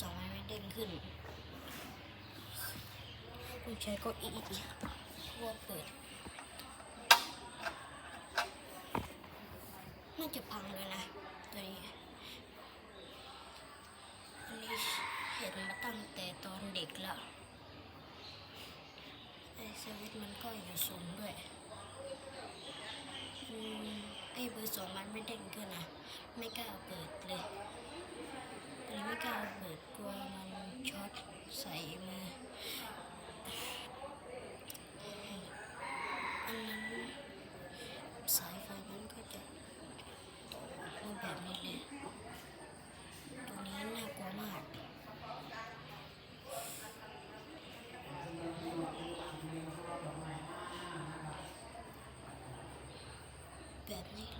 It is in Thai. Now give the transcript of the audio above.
สองมันไม่เด้งขึ้นผู้ใช้ก็อีกพวเปิด น่าจะพังเลยนะตัวนี้อันนี้เห็นมาตั้งแต่ตอนเด็กแล้วไอสวิตช์มันก็อยู่สูงด้วยอืมไอเบอร์สองมันไม่เด้งขึ้นนะ ไม่กล้าเปิดเลยเลยไม่กล้าเปิดกลัวมันช็อต ใส่มืออันนั้นสายไฟมันก็จะต่อรูปแบบนี้เลยตรงนี้น่ากลัวมากแบบนี้